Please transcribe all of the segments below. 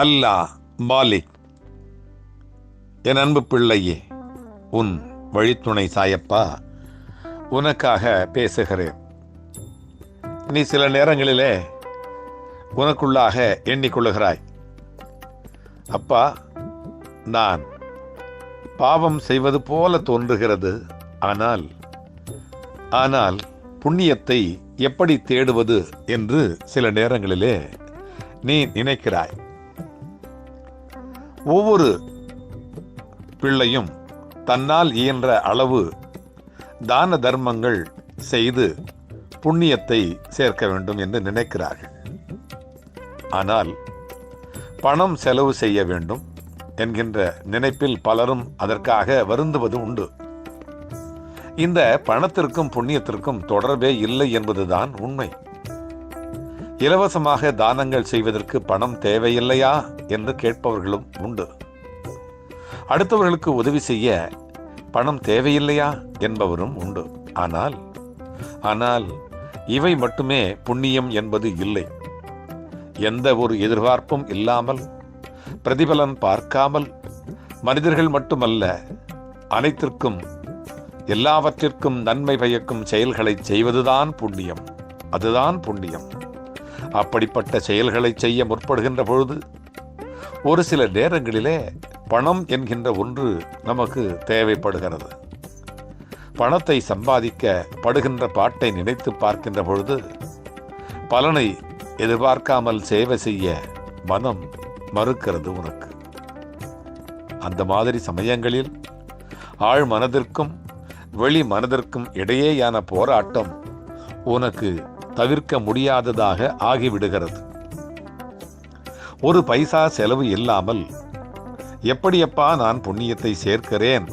அல்லாஹ் மாலிக் என் அன்பு பிள்ளையே உன் வழித்துணை சாயப்பா உனக்காக பேசுகிறேன். நீ சில நேரங்களிலே உனக்குள்ளாக எண்ணிக்கொள்ளுகிறாய். அப்பா நான் பாவம் செய்வது போல தோன்றுகிறது. ஆனால் ஆனால் புண்ணியத்தை எப்படி தேடுவது என்று சில நேரங்களிலே நீ நினைக்கிறாய். ஒவ்வொரு பிள்ளையும் தன்னால் இயன்ற அளவு தான தர்மங்கள் செய்து புண்ணியத்தை சேர்க்க வேண்டும் என்று நினைக்கிறார்கள். ஆனால் பணம் செலவு செய்ய வேண்டும் என்கின்ற நினைப்பில் பலரும் அதற்காக வருந்துவது உண்டு. இந்த பணத்திற்கும் புண்ணியத்திற்கும் தொடர்பே இல்லை என்பதுதான் உண்மை. இலவசமாக தானங்கள் செய்வதற்கு பணம் தேவையில்லையா என்று கேட்பவர்களும் உண்டு. அடுத்தவர்களுக்கு உதவி செய்ய பணம் தேவையில்லையா என்பவரும் உண்டு. ஆனால் ஆனால் இவை மட்டுமே புண்ணியம் என்பது இல்லை. எந்த ஒரு எதிர்பார்ப்பும் இல்லாமல் பிரதிபலன் பார்க்காமல் மனிதர்கள் மட்டுமல்ல அனைத்திற்கும் எல்லாவற்றிற்கும் நன்மை பயக்கும் செயல்களை செய்வதுதான் புண்ணியம். அதுதான் புண்ணியம். அப்படிப்பட்ட செயல்களை செய்ய முற்படுகின்ற பொழுது ஒரு சில நேரங்களிலே பணம் என்கின்ற ஒன்று நமக்கு தேவைப்படுகிறது. பணத்தை சம்பாதிக்க படுகின்ற பாட்டை நினைத்து பார்க்கின்ற பொழுது பலனை எதிர்பார்க்காமல் சேவை செய்ய மனம் மறுக்கிறது உனக்கு. அந்த மாதிரி சமயங்களில் ஆழ் மனதிற்கும் வெளி மனதிற்கும் இடையேயான போராட்டம் உனக்கு தவிர்க்க முடியாததாக ஆகிவிடுகிறது. ஒரு பைசா செலவு இல்லாமல் எப்படியப்பா நான் புண்ணியத்தை சேர்க்கிறேன்?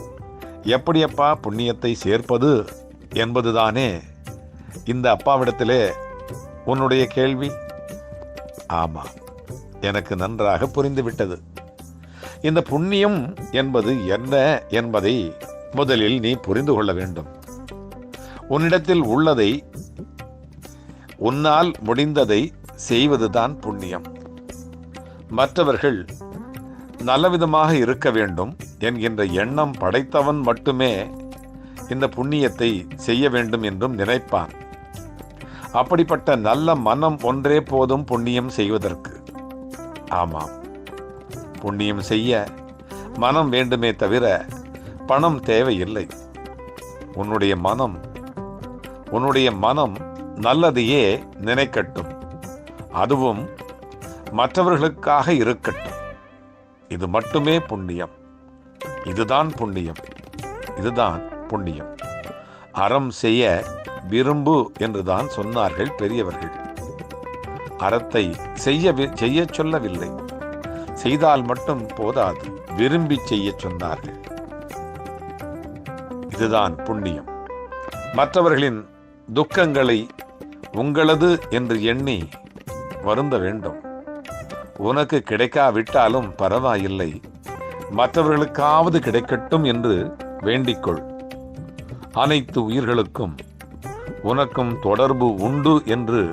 எப்படியப்பா புண்ணியத்தை சேர்ப்பது? என்பதுதானே? இந்த அப்பாவிடத்திலே உன்னுடைய கேள்வி? ஆமாம் எனக்கு நன்றாக புரிந்துவிட்டது. இந்த புண்ணியம் என்பது என்ன என்பதை முதலில் நீ புரிந்து கொள்ள வேண்டும். உன்னிடத்தில் உள்ளதை உன்னால் முடிந்ததை செய்வதுதான் புண்ணியம். மற்றவர்கள் நல்லவிதமாக இருக்க வேண்டும் என்கின்ற எண்ணம் படைத்தவன் மட்டுமே இந்த புண்ணியத்தை செய்ய வேண்டும் என்றும் நினைப்பான். அப்படிப்பட்ட நல்ல மனம் ஒன்றே போதும் புண்ணியம் செய்வதற்கு. ஆமாம் புண்ணியம் செய்ய மனம் வேண்டுமே தவிர பணம் தேவையில்லை. உன்னுடைய மனம் உன்னுடைய மனம் நல்லதையே நினைக்கட்டும். அதுவும் மற்றவர்களுக்காக இருக்கட்டும். இது மட்டுமே புண்ணியம். இதுதான் புண்ணியம். இதுதான் புண்ணியம். அறம் செய்ய விரும்பு என்றுதான் சொன்னார்கள் பெரியவர்கள். அறத்தை செய்ய செய்ய சொல்லவில்லை. செய்தால் மட்டும் போதாது. விரும்பி செய்ய சொன்னார்கள். இதுதான் புண்ணியம். மற்றவர்களின் துக்கங்களை உங்களது என்று எண்ணி வருந்த வேண்டும். உனக்கு கிடைக்காவிட்டாலும் பரவாயில்லை. மற்றவர்களுக்காவது கிடைக்கட்டும் என்று வேண்டிக்கொள். அனைத்து உயிர்களுக்கும் உனக்கும் தொடர்பு உண்டு என்று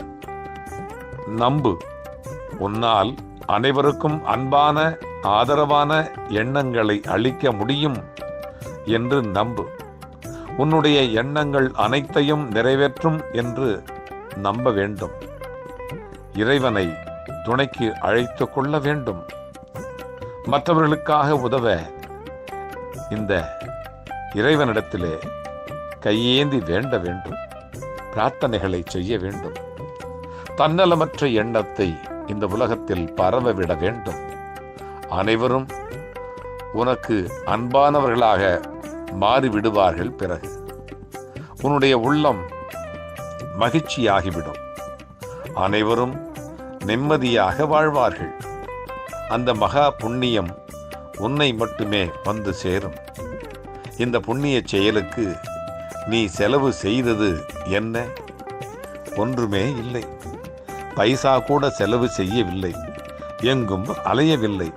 நம்பு. உன்னால் அனைவருக்கும் அன்பான ஆதரவான எண்ணங்களை அளிக்க முடியும் என்று நம்பு. உன்னுடைய எண்ணங்கள் அனைத்தையும் நிறைவேற்றும் என்று நம்ப வேண்டும். இறைவனை துணைக்கு அழைத்து கொள்ள வேண்டும். மற்றவர்களுக்காக உதவ இந்த இறைவனிடத்திலே கையேந்தி வேண்ட வேண்டும். பிரார்த்தனைகளை செய்ய வேண்டும். தன்னலமற்ற எண்ணத்தை இந்த உலகத்தில் பரவவிட வேண்டும். அனைவரும் உனக்கு அன்பானவர்களாக மாறிவிடுவார்கள் பிறகு. உன்னுடைய உள்ளம் மகிழ்ச்சியாகிவிடும். அனைவரும் நிம்மதியாக வாழ்வார்கள். அந்த மகா புண்ணியம் உன்னை மட்டுமே வந்து சேரும். இந்த புண்ணிய செயலுக்கு நீ செலவு செய்தது என்ன? ஒன்றுமே இல்லை. பைசா கூட செலவு செய்யவில்லை. எங்கும் அலையவில்லை.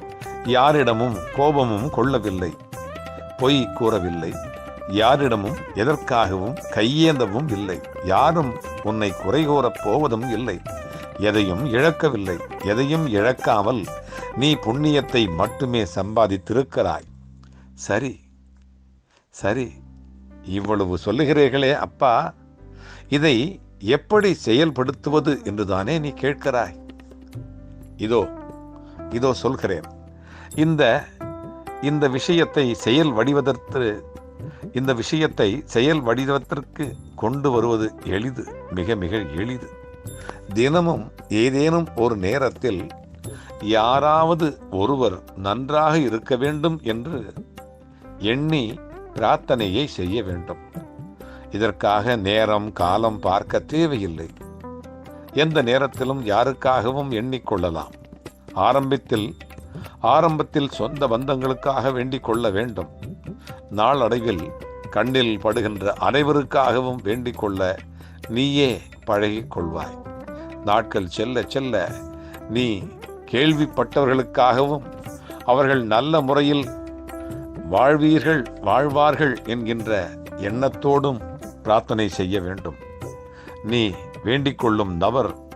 யாரிடமும் கோபமும் கொள்ளவில்லை. பொய் கூறவில்லை. யாரிடமும் எதற்காகவும் கையேந்தவும் இல்லை. யாரும் உன்னை குறை கூறப் போவதும் இல்லை. எதையும் இழக்கவில்லை. எதையும் இழக்காமல் நீ புண்ணியத்தை மட்டுமே சம்பாதித்திருக்கிறாய். சரி சரி. இவ்வளவு சொல்லுகிறீர்களே அப்பா. இதை எப்படி செயல்படுத்துவது என்றுதானே நீ கேட்கிறாய். இதோ இதோ சொல்கிறேன். இந்த இந்த விஷயத்தை செயல் வடிவதற்கு இந்த விஷயத்தை செயல் வடிவத்திற்கு கொண்டு வருவது எளிது மிக மிக எளிது. தினமும் ஏதேனும் ஒரு நேரத்தில் யாராவது ஒருவர் நன்றாக இருக்க வேண்டும் என்று எண்ணி பிரார்த்தனையை செய்ய வேண்டும். இதற்காக நேரம் காலம் பார்க்க தேவையில்லை. எந்த நேரத்திலும் யாருக்காகவும் எண்ணிக்கொள்ளலாம் ஆரம்பத்தில் ஆரம்பத்தில் சொந்த பந்தங்களுக்காக வேண்டிக் கொள்ள வேண்டும். நாளடைவில் கண்ணில் படுகின்ற அனைவருக்காகவும் வேண்டிக் கொள்ள நீயே பழகிக் கொள்வாய். நாட்கள் செல்ல செல்ல நீ கேள்விப்பட்டவர்களுக்காகவும் அவர்கள் நல்ல முறையில் வாழ்வீர்கள் வாழ்வார்கள் என்கின்ற எண்ணத்தோடும் பிரார்த்தனை செய்ய வேண்டும். நீ வேண்டிக் கொள்ளும் நபர்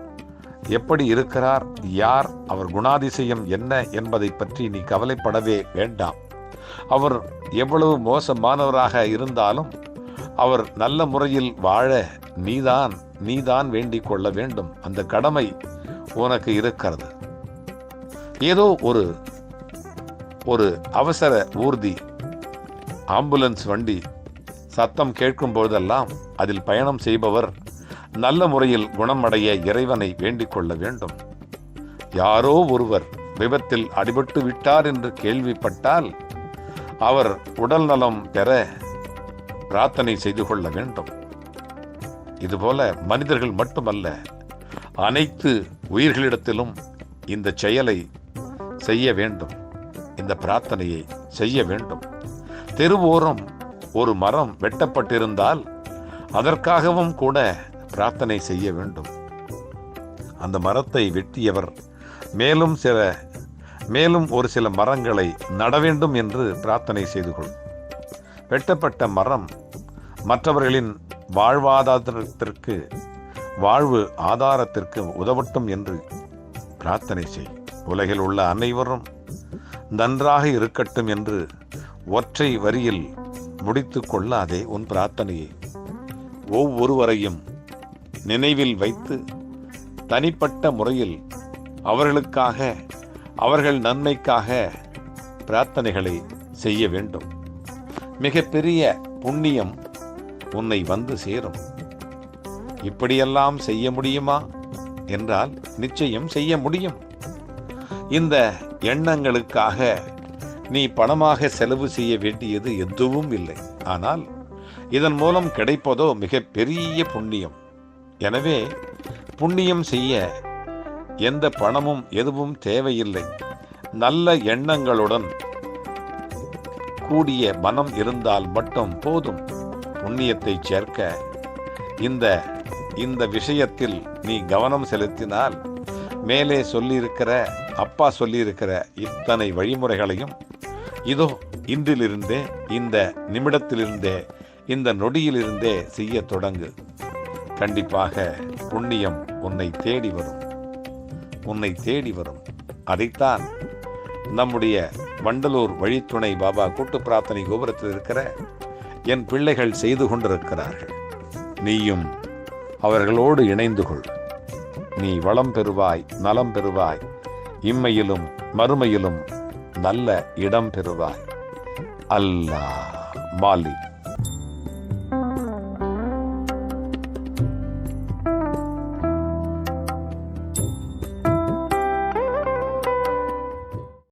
எப்படி இருக்கிறார்? யார்? அவர் குணாதிசயம் என்ன என்பதை பற்றி நீ கவலைப்படவே வேண்டாம். அவர் எவ்வளவு மோசமானவராக இருந்தாலும் அவர் நல்ல முறையில் வாழ நீதான் நீதான் வேண்டிக் கொள்ள வேண்டும். அந்த கடமை உனக்கு இருக்கிறது. ஏதோ ஒரு ஒரு அவசர ஊர்தி ஆம்புலன்ஸ் வண்டி சத்தம் கேட்கும் போதெல்லாம் அதில் பயணம் செய்பவர் நல்ல முறையில் குணமடைய இறைவனை வேண்டிக் கொள்ள வேண்டும். யாரோ ஒருவர் விபத்தில் அடிபட்டு விட்டார் என்று கேள்விப்பட்டால் அவர் உடல் நலம் பெற பிரார்த்தனை செய்து கொள்ள வேண்டும். இதுபோல மனிதர்கள் மட்டுமல்ல அனைத்து உயிர்களிடத்திலும் இந்த செயலை செய்ய வேண்டும். இந்த பிரார்த்தனையை செய்ய வேண்டும். தெருவோரம் ஒரு மரம் வெட்டப்பட்டிருந்தால் அதற்காகவும் கூட பிரார்த்தனை செய்ய வேண்டும். அந்த மரத்தை வெட்டியவர் மேலும் சில மேலும் ஒரு சில மரங்களை நட வேண்டும் என்று பிரார்த்தனை செய்து கொள். வெட்டப்பட்ட மரம் மற்றவர்களின் வாழ்வாதாரத்திற்கு வாழ்வு ஆதாரத்திற்கு உதவட்டும் என்று பிரார்த்தனை செய். உலகில் உள்ள அனைவரும் நன்றாக இருக்கட்டும் என்று ஒற்றை வரியில் முடித்து கொள்ளாதே உன் பிரார்த்தனையை. ஒவ்வொருவரையும் நினைவில் வைத்து தனிப்பட்ட முறையில் அவர்களுக்காக அவர்கள் நன்மைக்காக பிரார்த்தனைகளை செய்ய வேண்டும். மிகப்பெரிய புண்ணியம் உன்னை வந்து சேரும். இப்படியெல்லாம் செய்ய முடியுமா? என்றால் நிச்சயம் செய்ய முடியும். இந்த எண்ணங்களுக்காக நீ பணமாக செலவு செய்ய வேண்டியது எதுவும் இல்லை. ஆனால் இதன் மூலம் கிடைப்பதோ மிகப்பெரிய புண்ணியம். எனவே புண்ணியம் செய்ய எந்த பணமும் எதுவும் தேவையில்லை. நல்ல எண்ணங்களுடன் கூடிய மனம் இருந்தால் மட்டும் போதும். புண்ணியத்தை சேர்க்க இந்த இந்த விஷயத்தில் நீ கவனம் செலுத்தினால் மேலே சொல்லியிருக்கிற அப்பா சொல்லியிருக்கிற இத்தனை வழிமுறைகளையும் இதோ இன்றிலிருந்தே இந்த நிமிடத்திலிருந்தே இந்த நொடியிலிருந்தே செய்ய தொடங்கு. கண்டிப்பாக புண்ணியம் உன்னை தேடி வரும். உன்னை தேடி வரும். அதைத்தான் நம்முடைய வண்டலூர் வழித்துணை பாபா கூட்டு பிரார்த்தனை கோபுரத்தில் இருக்கிற என் பிள்ளைகள் செய்து கொண்டிருக்கிறார்கள். நீயும் அவர்களோடு இணைந்து கொள். நீ வளம் பெறுவாய் நலம் பெறுவாய் இம்மையிலும் மறுமையிலும் நல்ல இடம் பெறுவாய். அல்லாஹ் மாலிக்.